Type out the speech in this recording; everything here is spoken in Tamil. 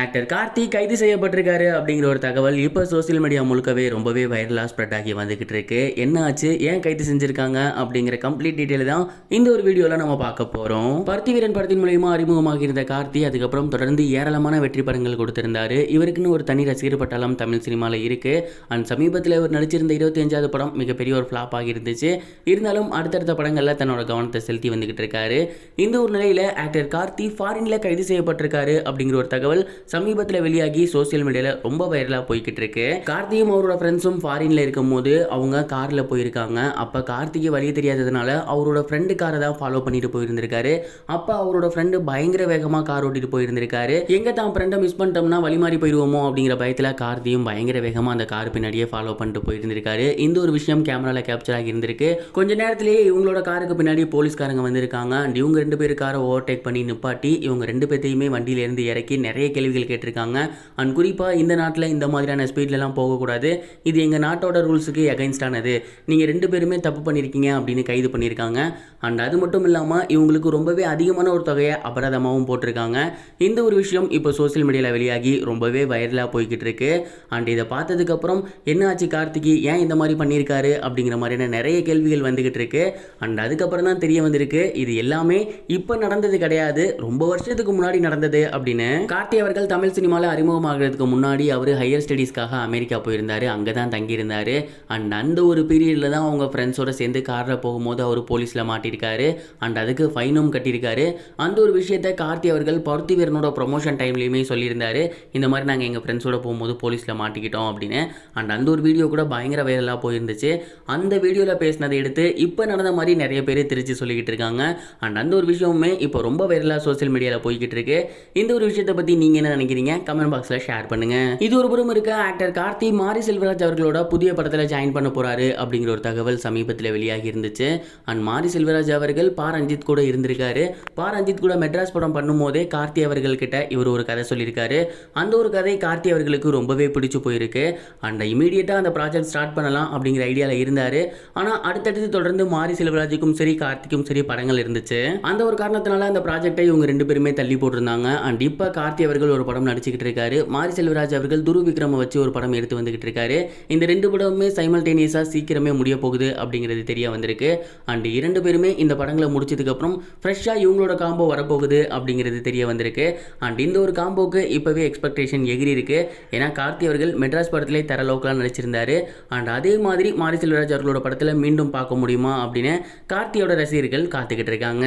ஆக்டர் கார்த்தி கைது செய்யப்பட்டிருக்காரு அப்படிங்கிற ஒரு தகவல் இப்போ சோஷியல் மீடியா முழுக்கவே ரொம்பவே வைரலாக ஸ்ப்ரெட் ஆகி வந்துகிட்டு இருக்கு. என்ன ஆச்சு? ஏன் கைது செஞ்சிருக்காங்க? அப்படிங்கிற கம்ப்ளீட் டீட்டெயில் தான் இந்த ஒரு வீடியோவில் நம்ம பார்க்க போகிறோம் பருத்தி வீரன் படத்தின் மூலயமா அறிமுகமாக இருந்த கார்த்தி அதுக்கப்புறம் தொடர்ந்து ஏராளமான வெற்றி படங்கள் கொடுத்திருந்தாரு. இவருக்குன்னு ஒரு தனி ரசிகர் பட்டாளம் தமிழ் சினிமாவில் இருக்கு. அண்ட் சமீபத்தில் இவர் நடிச்சிருந்த இருபத்தி அஞ்சாவது படம் மிகப்பெரிய ஒரு ஃப்ளாப் ஆகி இருந்துச்சு இருந்தாலும் அடுத்தடுத்த படங்களில் தன்னோட கவனத்தை செலுத்தி வந்துகிட்டு இருக்காரு. இந்த ஒரு நிலையில் ஆக்டர் கார்த்தி ஃபாரின்ல கைது செய்யப்பட்டிருக்காரு அப்படிங்கிற ஒரு தகவல் சமீபத்தில் வெளியாகி சோஷியல் மீடியாவில் ரொம்ப வைரலாக போய்கிட்டு இருக்கு கார்த்தியும் அவரோட ஃப்ரெண்ட்ஸும் ஃபாரின்ல இருக்கும்போது அவங்க காரில் போயிருக்காங்க. அப்போ கார்த்திக்கு வழி தெரியாததுனால அவரோட ஃப்ரெண்டு காரை தான் ஃபாலோ பண்ணிட்டு போயிருந்திருக்காரு. அப்போ அவரோட ஃப்ரெண்டு பயங்கர வேகமாக கார் ஓட்டிட்டு போயிருந்திருக்காரு. எங்கே தான் ஃப்ரெண்டை மிஸ் பண்ணிட்டோம்னா வழி மாறி போயிடுவோமோ அப்படிங்கிற பயத்தில் கார்த்தியும் பயங்கர வேகமாக அந்த கார் பின்னாடியே ஃபாலோ பண்ணிட்டு போயிருந்திருக்காரு. இந்த ஒரு விஷயம் கேமராவில் கேப்சர் ஆகி இருந்திருக்கு. கொஞ்ச நேரத்திலேயே இவங்களோட காருக்கு பின்னாடி போலீஸ்காரங்க வந்திருக்காங்க. அண்ட் இவங்க ரெண்டு பேர் காரை ஓவர்டேக் பண்ணி நிப்பாட்டி இவங்க ரெண்டு பேர்த்தையுமே வண்டியிலேருந்து இறக்கி நிறைய கேள்விகள் கேட்டிருக்காங்க. அண்ட் குறிப்பாக இந்த நாட்டில் இந்த மாதிரியான ஸ்பீட்லலாம் போகக்கூடாது. இது எங்கள் நாட்டோட ரூல்ஸுக்கு எகைன்ஸ்டானது நீங்கள் ரெண்டு பேருமே தப்பு பண்ணியிருக்கீங்க அப்படின்னு கைது பண்ணியிருக்காங்க அண்ட் அது மட்டும் இல்லாமல் இவங்களுக்கு ரொம்பவே அதிகமான ஒரு தொகையை அபராதமாகவும் போட்டிருக்காங்க. இந்த ஒரு விஷயம் இப்போ சோசியல் மீடியாவில் வெளியாகி ரொம்பவே வைரலாக போய்கிட்டு இருக்கு அண்ட் இதை பார்த்ததுக்கப்புறம் என்ன ஆச்சு கார்த்திகி? ஏன் இந்த மாதிரி பண்ணியிருக்காரு அப்படிங்கிற மாதிரியான நிறைய கேள்விகள் வந்துகிட்டு இருக்கு அண்ட் அதுக்கப்புறம் தான் தெரிய வந்திருக்கு. இது எல்லாமே இப்போ நடந்தது கிடையாது. ரொம்ப வருஷத்துக்கு முன்னாடி நடந்தது அப்படின்னு கார்த்தி அவர்கள் தமிழ் சினிமாவில் அறிமுகமாகிறதுக்கு முன்னாடி அவர் ஹையர் ஸ்டடீஸ்க்காக அமெரிக்கா போயிருந்தார். அங்கே தான் தங்கியிருந்தார். அண்ட் அந்த ஒரு பீரியடில் தான் அவங்க ஃப்ரெண்ட்ஸோட சேர்ந்து காரில் போகும்போது அவர் போலீஸில் மாட்டியிருக்காரு அண்ட் அதுக்கு ஃபைனும் கட்டியிருக்காரு. அந்த ஒரு விஷயத்தை கார்த்தி அவர்கள் பருத்தி வீரனோட ப்ரொமோஷன் டைம்லேயுமே சொல்லியிருந்தார். இந்த மாதிரி நாங்கள் எங்கள் ஃப்ரெண்ட்ஸோட போகும்போது போலீஸில் மாட்டிக்கிட்டோம் அப்படின்னு. அண்ட் அந்த ஒரு வீடியோ கூட பயங்கர வைரலாக போயிருந்துச்சு. அந்த வீடியோவில் பேசினதை எடுத்து இப்போ நடந்த மாதிரி நிறைய பேர் திருச்சி சொல்லிக்கிட்டு இருக்காங்க. அண்ட் அந்த ஒரு விஷயமுமே இப்போ ரொம்ப வைரலாக சோஷியல் மீடியாவில் போய்கிட்டு இருக்கு. இந்த ஒரு விஷயத்தை பற்றி நீங்கள் என்ன நினைக்கிறீங்க? கமெண்ட் பாக்ஸில் ஷேர் பண்ணுங்க. இது ஒரு புறம் இருக்க ஆக்டர் கார்த்தி மாரி செல்வராஜ் அவர்களோட புதிய படத்தில் ஜாயின் பண்ண போறாரு அப்படிங்கிற ஒரு தகவல் சமீபத்தில் வெளியாகி இருந்துச்சு. அண்ட் மாரி செல்வராஜ் அவர்கள் பா. ரஞ்சித் கூட இருந்திருக்காரு. பா. ரஞ்சித் கூட மெட்ராஸ் படம் பண்ணும்போதே கார்த்தி அவர்கள் கிட்ட இவர் ஒரு கதை சொல்லியிருக்காரு. அந்த ஒரு கதை கார்த்தி அவர்களுக்கு ரொம்பவே பிடிச்சு போயிருக்கு. அண்ட் இமீடியட்டாக அந்த ப்ராஜெக்ட் ஸ்டார்ட் பண்ணலாம் அப்படிங்கிற ஐடியாவில் இருந்தார். ஆனால் அடுத்தடுத்து தொடர்ந்து மாரி செல்வராஜுக்கும் சரி கார்த்திக்கும் சரி படங்கள் இருந்துச்சு. அந்த ஒரு காரணத்தினால அந்த ப்ராஜெக்டை இவங்க ரெண்டு பேருமே தள்ளி போட்டிருந்தாங்க. அண்ட் இப்போ கார்த்தி அவர்கள் ஒரு படம் நடிச்சுக்கிட்டு இருக்காரு மாரி செல்வராஜ் அவர்கள் துரு விக்ரம வச்சு ஒரு படம் எடுத்து வந்துகிட்டு இருக்காரு இந்த ரெண்டு படமுமே சைமல்டேனியஸாக சீக்கிரமே முடிய போகுது அப்படிங்கிறது தெரிய வந்திருக்கு. அண்ட் இரண்டு பேருமே இந்த படங்களை முடிச்சதுக்கப்புறம் ஃப்ரெஷ்ஷாக இவங்களோட காம்போ வரப்போகுது அப்படிங்கிறது தெரிய வந்திருக்கு. அண்ட் இந்த ஒரு காம்போக்கு இப்போவே எக்ஸ்பெக்டேஷன் எகிரி இருக்கு. ஏன்னா கார்த்தி அவர்கள் மெட்ராஸ் படத்திலே தர லோக்கலாக நடிச்சிருந்தாரு. அண்ட் அதே மாதிரி மாரி செல்வராஜ் அவர்களோட படத்தில் மீண்டும் பார்க்க முடியுமா அப்படின்னு கார்த்தியோட ரசிகர்கள் காத்துக்கிட்டு இருக்காங்க